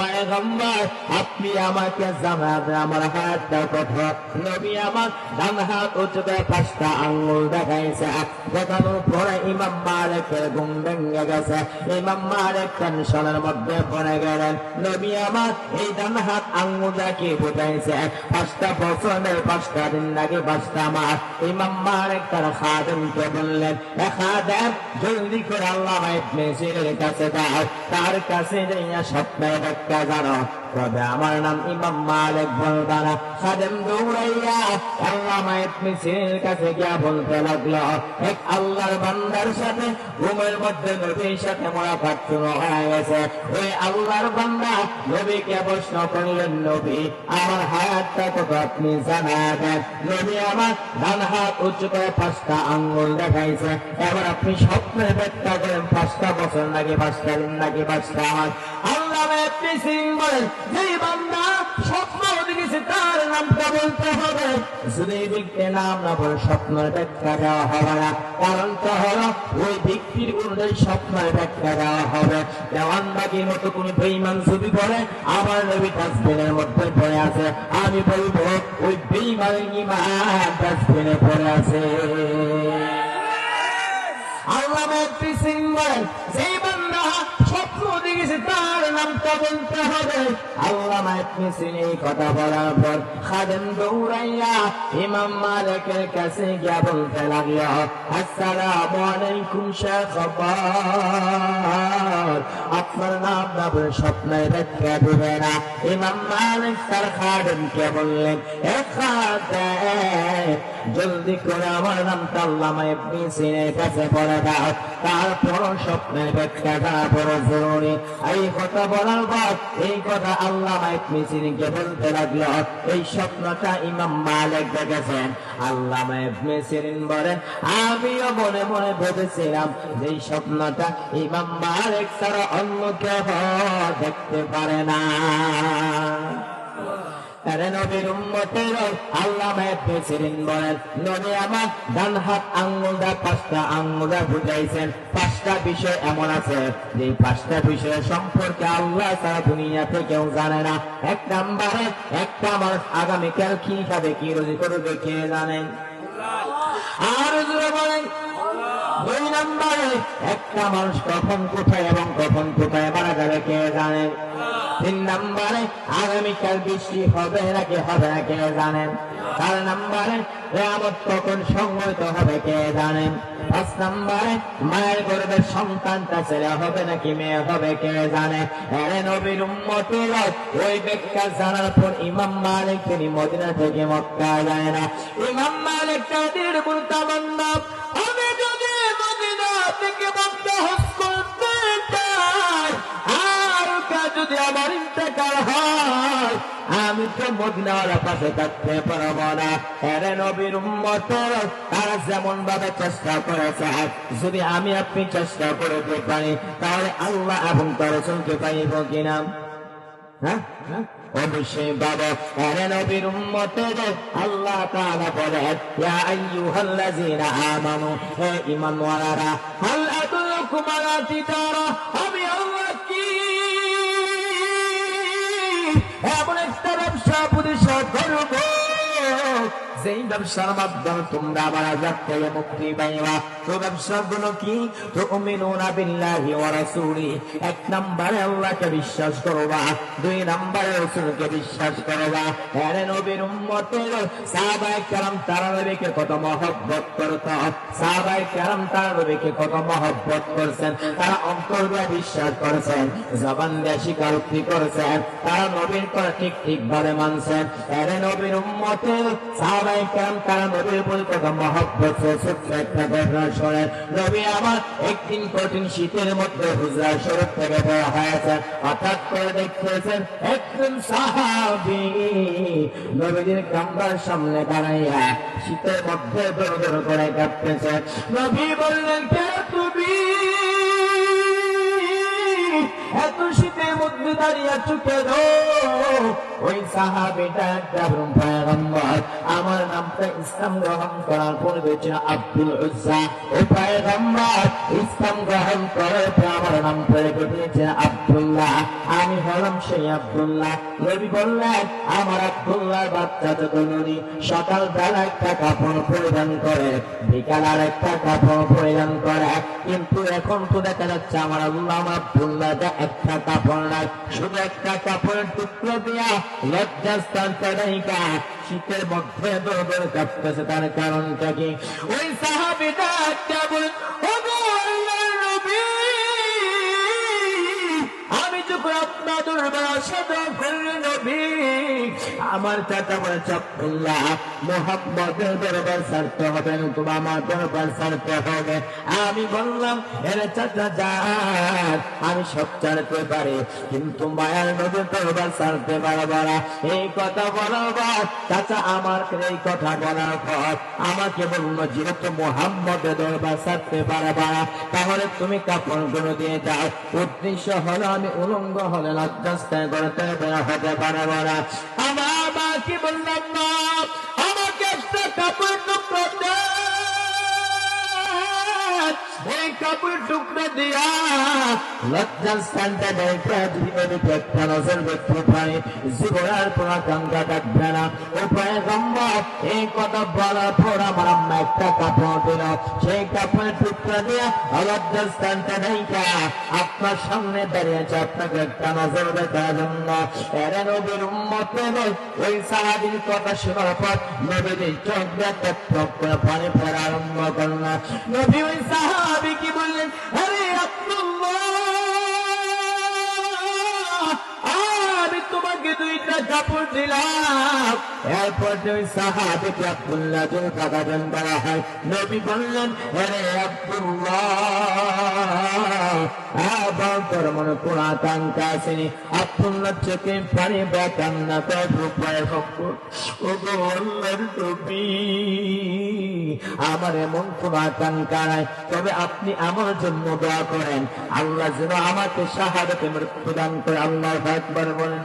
পয়গম্বর, আপনি আমাকে জানাবেন আমার হাতটা কথা নবী আমার ডান হাত উঁচু পাঁচটা আঙ্গুল দেখাইছে। দেখানোর পরে ইমাম মালিকের ঘুম ভেঙে গেছে। ইমাম মালিক টেনশনের মধ্যে পড়ে গেলেন। নবী আমার এই ডান হাত আঙ্গুল দেখে ফুটাইছে পাঁচটা বছরের পাঁচটা দিন নাকি পাঁচটা মাস? ইমাম মালিক তার খাদেমকে বললেন খাদেম, জলদি করে আল্লাহ মেসিরের কাছে দাও তার কাছে যাইয়া সপ্তাহে ব্যাখ্যা জানো। তবে আমার নাম ইমাম মালিক বলবা না খাদেম দৌড়াইয়া আল্লাহ মায়ের মিছিলের কাছে গিয়া বলতে লাগল এক আল্লাহর বান্দার সাথে, ঘুমের মধ্যে নবীর সাথে মোলাকাত শুরু হয়ে গেছে। ওই আল্লাহর বান্দা নবীকে প্রশ্ন করলেন, নবী, আমার হাতটা কত আপনি জানাবেন নবী আমার ডান হাত উঁচু করে পাঁচটা আঙ্গুল দেখাইছে। এবার আপনি স্বপ্নের ব্যাখ্যা করেন, পাঁচটা বছর নাকি পাঁচটা নাকি পাঁচটা আল্লাহ বান্দা স্বপ্ন দেখেছে তার নামটা বলতে হবে। নাম না বলে স্বপ্নের ব্যাখ্যা দেওয়া হবে না ওই ব্যক্তির স্বপ্নের ব্যাখ্যা দেওয়া হবে। দেওয়ান মতো কোন বেইমান আমার নবী মধ্যে পড়ে আছে, আমি বলব, ওই বেইমান ইমান ডাস্টবিনে পড়ে আছে। আল্লাহ বলেন যেই আল্লাহ সিং এই কথা বলার পর খাদেম দৌড়াইয়া ইমাম মালিকের কাছে গিয়া বলতে লাগল, আসসালামু আলাইকুম শেখ আপনার নাম না বলে স্বপ্নের ব্যাখ্যা দেবে না। ইমাম মালিক তার খাদেমকে বললেন, এ খাদেম জলদি করে আমার নামটা আল্লামা ইবনে সিনের কাছে পড়ে দাও তারপর স্বপ্নের ব্যাখ্যা করা বড় জরুরি। এই কথা বলার পর এই কথা আল্লামা ইবনে সিনকে বলতে লাগল, এই স্বপ্নটা ইমাম মালিক দেখেছেন। আল্লামা ইবনে সিরিন বলেন, আমিও মনে মনে ভেবেছিলাম যে স্বপ্নটা ইমাম মালিক ছাড়া অন্য কেউ দেখতে পারে না। আরে নবীর উম্মতের আল্লাহ পেছিলেন বলেন নবী আমার ডান হাত আঙ্গুলটা পাঁচটা আঙ্গুলটা বুঝাইছেন। পাঁচটা বিষয় এমন আছে যে পাঁচটা বিষয় সম্পর্কে আল্লাহ সারা দুনিয়াতে কেউ জানে না। এক নাম্বারে একটা মানুষ আগামীকাল কি খাবে কি রোজি করবে কে জানেন আর বলেন নম্বরে। একটা মানুষ কখন কোথায় এবং কখন কোথায় মারা যাবে কে জানেন তিন নম্বরে, আগামীকাল বৃষ্টি হবে নাকি হবে না কে জানেন চার নম্বরে রেয়ামত কখন সংগত হবে কে জানেন পাঁচ নম্বরে, মায়ের গর্বের সন্তানটা ছেলে হবে নাকি মেয়ে হবে কে জানে? এরে নবীর ওই ব্যাখ্যা জানার পর ইমাম মালিক তিনি মদিনা থেকে মক্কা যায় না। ইমাম মালিক তাদের বলতাম আমার ইন্তেকাল হয়, আমি তো মদিনার পাশে থাকতে পারব না। এরে নবীর উম্মতের তারা যেমন ভাবে চেষ্টা করেছে, যদি আমি আপনি চেষ্টা করতে পারি, তাহলে আল্লাহ এবং তার চলতে পারিব কিনা? হ্যাঁ? হ্যাঁ? অবশ্যই বাবা, আরে নবীর উম্মতের আল্লাহ তাআলা বলেন ইয়া আইয়ুহাল্লাযীনা আমানু, হে ঈমানওয়ালারা, হাল আদুল্লুকুম আলা তিজারা, আমি আল্লাহ কি? এমন একটা ব্যবসা প্রতিষ্ঠা করব। যেই ব্যবসার তোমরা আমার আজাদ মুক্তি পাইবা। তো ব্যবসা গুলো কি? তো উমিনুনা বিল্লাহি ওয়া রাসূলি। এক নম্বরে আল্লাহকে বিশ্বাস করবা, দুই নম্বরে রাসূলকে বিশ্বাস করবা। আরে নবীর উম্মতের তারা নবীকে কত মহব্বত করত। সাহাবায়ে কেরাম তারা নবীকে কত মহব্বত করছেন। তারা অন্তর বিশ্বাস করেছেন, জবান দিয়ে স্বীকারোক্তি তারা নবীর কথা ঠিক ঠিক ভাবে মানছেন। আরে নবীর উম্মতের কেরাম তারা নবীর মহব্বত একটা ঘটনা শোনেন নবী আমার একদিন কঠিন শীতের মধ্যে হুজরা থেকে হয়েছে। হঠাৎ করে দেখতেছেন একজন সাহাবি নবীদের কামরার সামনে দাঁড়াইয়া শীতের মধ্যে দৌড় দৌড় করে কাঁপতেছে। নবী বললেন, কে তুমি? আমার নামটা ইসলাম গ্রহণ করার পূর্বে ছিল আব্দুল ইসলাম গ্রহণ করার পর আমার নাম আব্দুল্লাহ। আমি হলাম সেই আব্দুল্লাহ। নবী বললেন, আমার আব্দুল্লাহর বাচ্চা যত নদী সকাল বেলা একটা কাপড় পরিধান করে, বিকাল আর একটা কাপড় পরিধান করে। কিন্তু এখন তো দেখা যাচ্ছে আমার আমার আব্দুল্লাহ একটা কাপড় নাই শুধু একটা কাপড়ের টুকরো দিয়া লজ্জাস্থান চড়াইকা শীতের মধ্যে দৌড় কাঁপতেছে তার কারণটা কি? ওই সাহাবিটা একটা আমার চাচা বলে চাপুল্লাহ মোহাম্মদের দরবার ছাড়তে হবে নতুন আমার দরবার ছাড়তে হবে। আমি বললাম, এর চাচা যান আমি সব ছাড়তে পারি, কিন্তু মায়ার নদীর দরবার ছাড়তে পারব এই কথা বলার পর, চাচা আমার এই কথা বলার পর আমাকে বলল, যেহেতু মোহাম্মদের দরবার ছাড়তে পারবা তাহলে তুমি কাপড়গুলো দিয়ে যাও। উদ্দেশ্য হলো, আমি উলঙ্গ হলে লজ্জাস্তে করতে হতে পারব না আমার বাকি বললাম না আমাকে একটা কাপড় টুকরো। এই কাপড় টুকরো দিয়া লজ্জার স্থানটা দেখে ওদিকে একটা নজর দেখতে পারে জীবনের কোনো কাঙ্ক্ষা থাকবে না। উপায় গম্বর এই কথা বলার পর আমার আম্মা একটা দেখে আপনার সামনে দাঁড়িয়েছে, আপনাকে একটা নজর দেখার জন্য। ওই সাহাবির কথা শোনার পর নবীর চোখ করে পানি পড়া আরম্ভ করল। নবী ওই সাহাবি কি বললেন আরে আব্দুল্লাহ দুইটা কাপড় দিলাম। এরপর ওই সাহাবিকে আব্দুল্লাহ করা হয়। নবী বললেন আব্দুল্লাহ মনে আসেনি? আব্দুল্লাহ চোখে পানি রূপায় ও আমার এমন কোন আকাঙ্ক্ষা নাই। তবে আপনি আমার জন্য দোয়া করেন। আল্লাহ যেন আমাকে শাহাদতে মৃত্যু দান করে আল্লাহ একবার বলেন।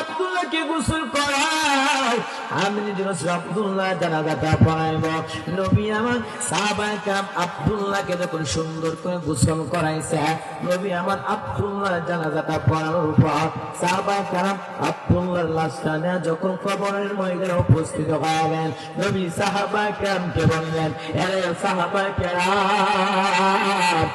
আব্দুল্লাহকে গোসল আমি নিজে গোসল আব্দুল্লাহ, জানাজাটা পড়াইব। নবী আমার সাহাবায়ে আব্দুল্লাহকে যখন সুন্দর করে গোসল করাইছে, নবী আমার আব্দুল্লাহ জানাজাটা পড়ানোর পর সাহাবায়ে লাশটা যখন কবরের ময়দানে উপস্থিত হলেন, নবী সাহাবায়ে কামকে বললেন, এরে সাহাবায়ে কাম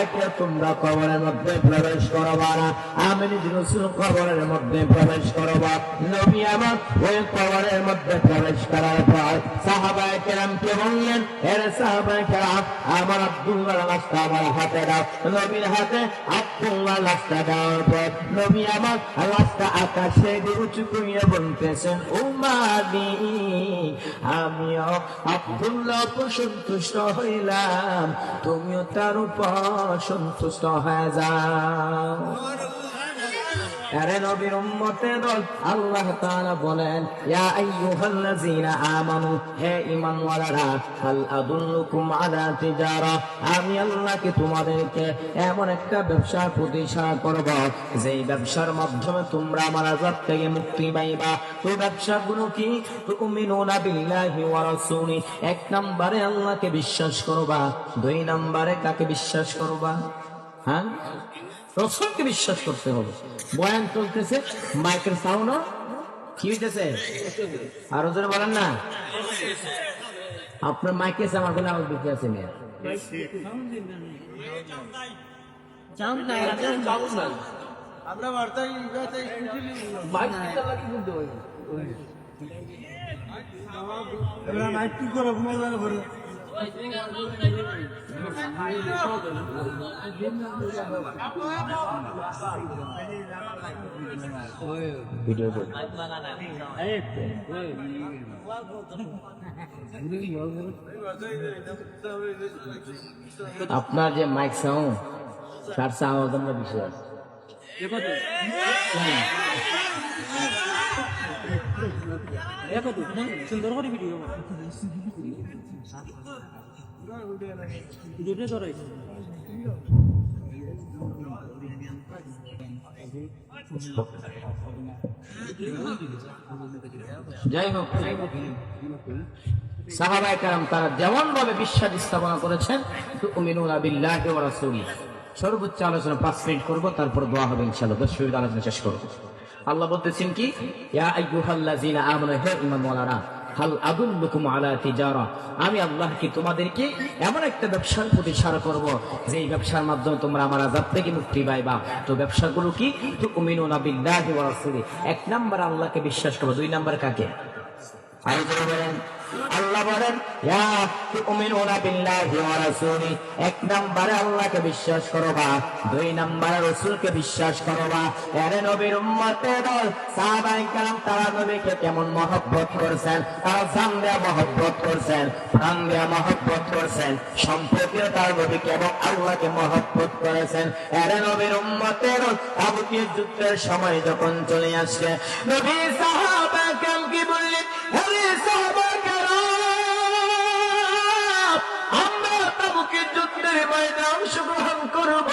একে তোমরা কবরের মধ্যে প্রবেশ করবা না। আমি নিজে রসুল কবরের মধ্যে প্রবেশ করবা। নবী আমার ওই কবরের মধ্যে প্রবেশ করার পর সাহাবায়ে কেরামকে বললেন, এরে সাহাবায়ে কেরাম, আমার আব্দুল্লাহ লাশটা আমার হাতে দাও। নবীর হাতে আব্দুল্লাহ লাশটা দেওয়ার পর নবী আমার লাশটা আকাশে উঁচু করিয়া বলতেছেন উমাদি আমিও আব্দুল্লাহ সন্তুষ্ট হইলাম। তুমিও তার উপর সন্তুষ্ট হয়ে যাও। আরে নবীর উম্মতের দল, আল্লাহ তাআলা বলেন, ইয়া আইয়ুহাল্লাযীনা আমানু, হে ঈমানওয়ালারা, হাল আদুল্লুকুম আমি আল্লাহকে তোমাদেরকে এমন একটা ব্যবসা প্রতিষ্ঠা করব, যেই ব্যবসার মাধ্যমে তোমরা আমার আযাব থেকে মুক্তি পাইবা। তো ব্যবসাগুলো কি? তুমিনুনা বিল্লাহি ওয়া রাসূলি, এক নম্বরে আল্লাহকে বিশ্বাস করবা, দুই নম্বরে কাকে বিশ্বাস করবা? হ্যাঁ? রসুলকে বিশ্বাস করতে হবে। বয়ান চলতেছে, মাইকের সাউন্ড কি হইতেছে? আরও জোরে বলেন না। আপনার মাইকে আমার বলে আমার দিকে আছে, মেয়ে। মাইক কি আপনার যে মাইক সাউন্ড তার চাওয়া দাম বেশি আছে। সুন্দর করে ভিডিও যাই হোক সাহাবায়ে কারাম তারা যেমন ভাবে বিশ্বাস স্থাপনা করেছেন সর্বোচ্চ আলোচনা পাঁচ মিনিট করব, তারপর দোয়া হবে ইনশাআল্লাহ। দশ মিনিট আলোচনা শেষ করব। আল্লাহ বলতেছেন কি? আমি আল্লাহ কি তোমাদেরকে এমন একটা ব্যবসার প্রতি সারা করব যে ব্যবসার মাধ্যমে তোমরা আমার আজাদ থেকে মুক্তি পাইবা। তো ব্যবসাগুলো কি? এক নাম্বার আল্লাহকে বিশ্বাস করব। দুই নাম্বার কাকে? বলেন আল্লাহ বলেন এক নম্বরে আল্লাহকে বিশ্বাস করবা, দুই নম্বরে রসুলকে বিশ্বাস করবা। এরে নবীর উম্মতে দল সাহাবাই তারা নবীকে কেমন মহব্বত করছেন? তারা সামনে মহব্বত করছেন সামনে মহব্বত করছেন। সম্পর্কীয় তার নবীকে এবং আল্লাহকে মহব্বত করেছেন? এরে নবীর উম্মতে দল তাবুকীয় যুদ্ধের সময় যখন চলে আসছে নবী সাহাবা কাম কি বললেন? হরে সাহাবা অংশগ্রহণ করব।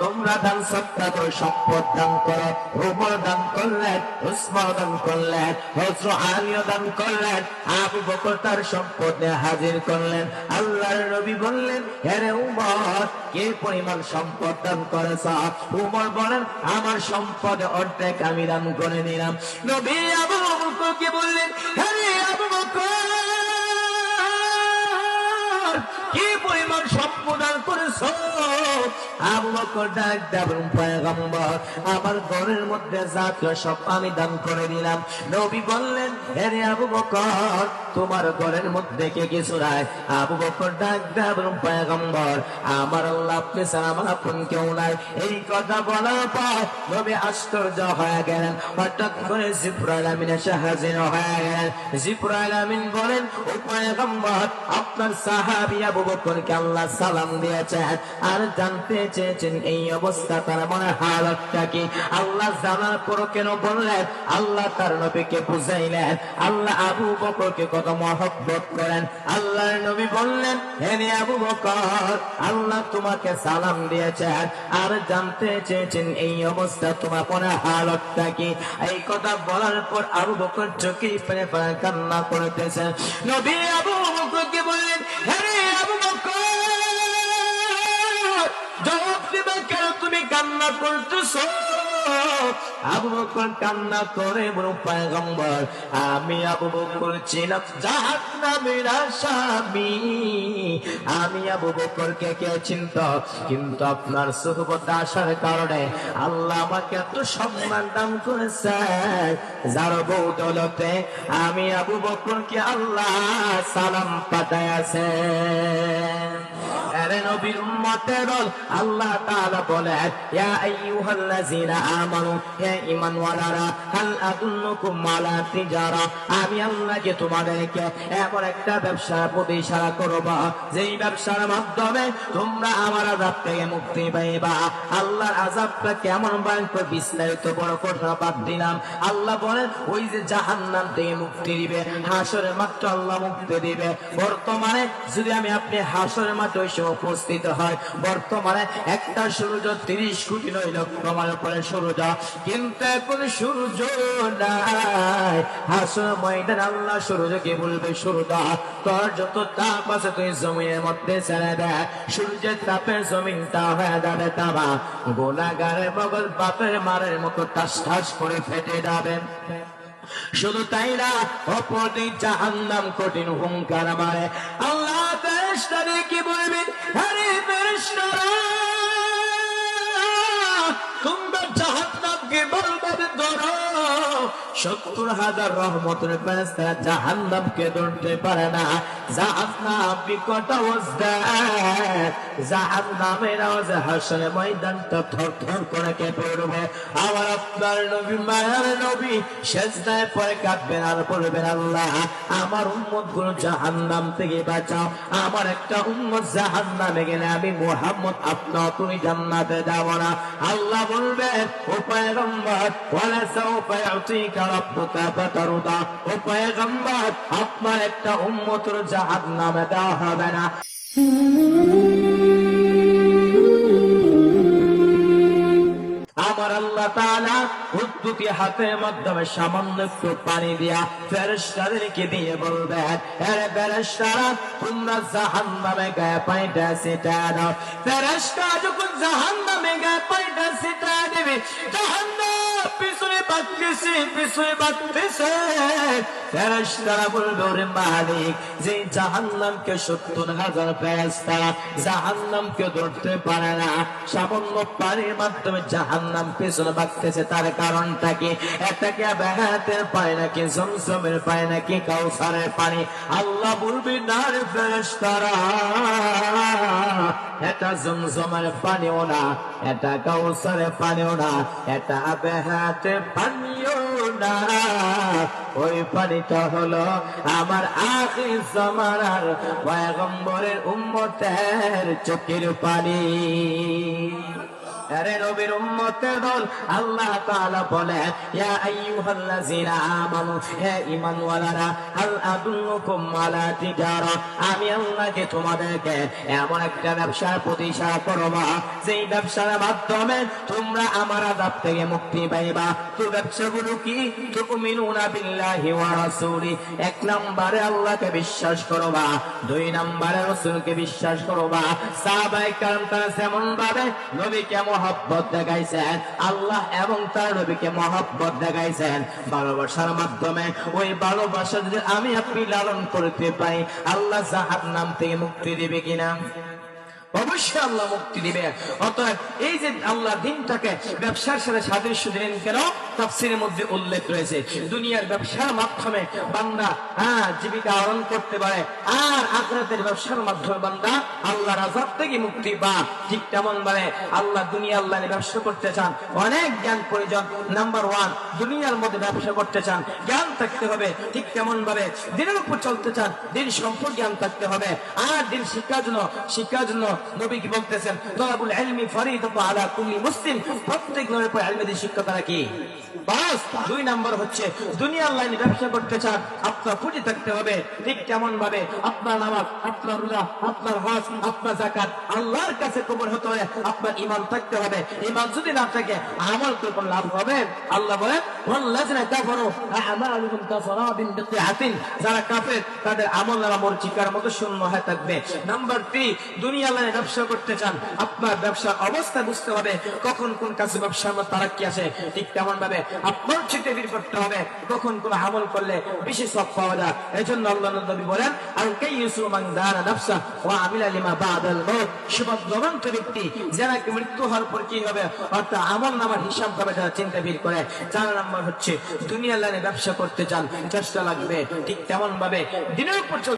তোমরা দান সম্পদ দান করো। দান করলেন উসমান দান করলেন হজর দান করলেন আবু বকর তার হাজির করলেন। আল্লাহর নবী বললেন হ্যাঁ উমর, কে পরিমাণ সম্পদ দান করেছ? উমর বলেন, আমার সম্পদ অর্ধেক আমি দান করে নিলাম। নবী আবু বকরকে বললেন সম্পদান করেছ আমার ঘরের মধ্যে জাতীয় সব আমি দান করে দিলাম। নবী বললেন, এরে আবু বকর, তোমার ঘরের মধ্যে কে কিছু নাই আবু বকর ডাক দেবেন পয়গম্বর, আমার আল্লাহ আপনি আমার আপন কেউ নাই। এই কথা বলার পর নবী আশ্চর্য হয়ে গেলেন। হঠাৎ করে জিব্রাইল আমিন এসে হাজির হয়ে গেলেন। জিব্রাইল আমিন বলেন, ও পয়গম্বর, আপনার সাহাবী আবু বকরকে আল্লাহ সালাম দিয়েছেন। আর জানতে চেয়েছেন এই অবস্থা, তার মনে হালতটা কি? আল্লাহ জানার পর কেন বললেন? আল্লাহ তার নবীকে বুঝাইলেন। আল্লাহ আবু বকরকে কত মহব্বত করেন। আল্লাহর নবী বললেন হেনে আবু বকর, আল্লাহ তোমাকে সালাম দিয়েছেন। আর জানতে চেয়েছেন এই অবস্থা, তোমার মনে হালতটা কি? এই কথা বলার পর আবু বকর চোখে ফেলে ফেলে কান্না করতেছেন। নবী আবু বকরকে বললেন কান্না করতেছ? আবু বকর কান্না করে বলো পয়গম্বর, আমি আবু বকর ছিলাম জাহান্নামের আসামি। আমি আবু বকরকে কে চিনত? কিন্তু আপনার সুহবত আসার কারণে আল্লাহ আমাকে এত সম্মান দান করেছে। যার বৌদলতে আমি আবু বকরকে আল্লাহ সালাম পাঠায় আছে আরে নবীর উম্মতের আল্লাহ তাআলা বলেন, ইয়া আমানু, হে ঈমানওয়ালারা, হাল আলা তিজারা, আমি তোমাদেরকে এমন একটা ব্যবসার প্রতি ইশারা করব, যেই ব্যবসার মাধ্যমে তোমরা আমার আযাব থেকে মুক্তি পাইবা। আল্লাহর আযাবটা কেমন ভয়ঙ্কর বিস্তারিত বড় কথা বাদ দিলাম। আল্লাহ বলেন, ওই যে জাহান্নাম থেকে মুক্তি দিবে, হাসরের মাত্র আল্লাহ মুক্তি দিবে। বর্তমানে যদি আমি আপনি হাসরের মাঠে ওই সময় উপস্থিত হয়। বর্তমানে একটা সূর্য তিরিশ কোটি নয় লক্ষ মাইল পরে সূর্য। কিন্তু এখন সূর্য নাই। হাসর ময়দান, আল্লাহ সূর্যকে বলবে, সূর্য, তোর যত তাপ আছে তুই জমিনের মধ্যে ছেড়ে দেয় সূর্যের তাপে জমিনটা হয়ে যাবে তাবা গোলাগারে বগল বাপের মারের মতো টাস টাস করে ফেটে যাবে। শুধু তাই না, অপরদিন জাহান্নাম কঠিন হুঙ্কার মারে। আল্লাহ কি ফেরেশতারা তোমরা জাহান্নামকে বলবে ধরো সত্তর হাজার রহমতের ফেরেশতারা জাহান্নামকে ধরতে পারে না। জাহান্নাম বিকট অবস্থায় জাহান্নামের আওয়াজে হাসরে ময়দানটা থর থর করে আমার আপনার নবী, মায়ার নবী, সেজদায় পরে আর আল্লাহ, আমার উম্মতগুলো জাহান্নাম থেকে বাঁচাও। আমার একটা উম্মত জাহান্নামে গেলে আমি মুহাম্মদ, আপনার তুমি জান্নাতে যাব না। আল্লাহ বলবেন, ও পয়গম্বর ওয়ালা সাউফা ইউতিকা আপনার একটা উম্মতের জাহান্নামে দেওয়া হবে না। আমার আল্লাহ তাআলা উদ্যুতি হাতের মাধ্যমে সামান্য একটু পানি দিয়া ফেরেশতাদেরকে দিয়ে বলবেন তোমরা জাহান্নামে গায়ে সেটা দাও যখন গায়ে পানিটা সেটা দেবে, জাহান্নাম জাহান্নামকে ধরতে পারে না, সামান্য পানির মাধ্যমে জাহান্নাম পেছনে বাঁকতেছে তার কারণটা কি? এটাকে বেহাতের পায় নাকি পায় নাকি, কাউসারের পানি? আল্লাহ বলবি এটা জমজমের পানিও না, এটা কাউসারের পানিও না, এটা পানিও না। ওই পানিটা হলো আমার আখির জামানার পয়গম্বরের উম্মতের চোখের পানি। আরে উম্মতের দল আল্লাহ তাআলা বলে, ইয়া আমানু, হে ঈমানওয়ালারা আদুল্লুকুম আলা তিজারা, আমি আল্লাহকে তোমাদেরকে এমন একটা ব্যবসার প্রতিষ্ঠা যেই ব্যবসার মাধ্যমে তোমরা আমার আযাব থেকে মুক্তি পাইবা। তো ব্যবসাগুলো কি? তুমিনুনা বিল্লাহি ওয়া রাসূলি। এক নাম্বারে আল্লাহকে বিশ্বাস করবা, দুই নম্বরে রাসূলকে বিশ্বাস করবা। সাহাবায়ে কেরাম তারা যেমন ভাবে নবী কেমন মহব্বত দেখাইছেন। আল্লাহ এবং তার নবীকে মহব্বত দেখাইছেন। ভালোবাসার মাধ্যমে ওই ভালোবাসা যদি আমি আপনি লালন করতে পারি, আল্লাহ জাহার নাম থেকে মুক্তি দিবে কিনা? অবশ্যই আল্লাহ মুক্তি দিবে। অতএব এই যে আল্লাহ দিনটাকে ব্যবসার সাথে সাদৃশ্য দিলেন কেন? তাফসিরের মধ্যে উল্লেখ রয়েছে, দুনিয়ার ব্যবসার মাধ্যমে বান্দা হ্যাঁ জীবিকা অর্জন করতে পারে, আর আখরাতের ব্যবসার মাধ্যমে বান্দা আল্লাহ রাজাব থেকে মুক্তি পা ঠিক তেমন আল্লাহ দুনিয়া আল্লাহ ব্যবসা করতে চান, অনেক জ্ঞান প্রয়োজন। নাম্বার ওয়ান দুনিয়ার মধ্যে ব্যবসা করতে চান, জ্ঞান থাকতে হবে। ঠিক তেমন ভাবে দিনের উপর চলতে চান, দিন সম্পর্ক জ্ঞান থাকতে হবে। আর দিন শিক্ষার জন্য শিক্ষার জন্য নবী কি বলতেছেন, তলাবুল ইলমি ফরিদাতু আলা কুল্লি মুসলিম। প্রত্যেক নবীর পর ইলমের শিক্ষা তারা কি? বাস, দুই নাম্বার হচ্ছে, দুনিয়ার লাইনে ব্যবসা করতে চান, আপনার পুঁজি থাকতে হবে। ঠিক তেমন ভাবে আপনার নামাজ, আপনার রোজা, আপনার হজ, আপনার জাকাত আল্লাহর কাছে কবর হতে হবে আপনার ইমান থাকতে হবে। ইমান যদি না থাকে, আমল তো কোনো লাভ হবে? আল্লাহ বলে ওয়াল্লাযিনা কাফারু আ'মালুহুম যারা কাফের, তাদের আমল নামা মরচিকার মতো শূন্য হয়ে থাকবে। নাম্বার থ্রি দুনিয়া লাইনে ব্যবসা করতে চান, আপনার ব্যবসার অবস্থা বুঝতে হবে। কখন কোন কাজে ব্যবসার মধ্যে তারাক্কি আছে, ঠিক তেমন ভাবে আপনার বের করতে হবে। কখন কোন আমল করলে বেশি সব পাওয়া যায়। এই জন্য আল্লাহ নবী বলেন আর কে ইউসু দানা নাফসা ওয়া লিমা বাদাল মউত। ব্যক্তি, যারা কি মৃত্যু হওয়ার পর কি হবে? অর্থাৎ আমল নামার হিসাব যারা চিন্তা বের করে চার নাম্বার হচ্ছে দুনিয়া লাইনে ব্যবসা করতে চান, চেষ্টা লাগবে। ঠিক তেমন ভাবে দিনের চল-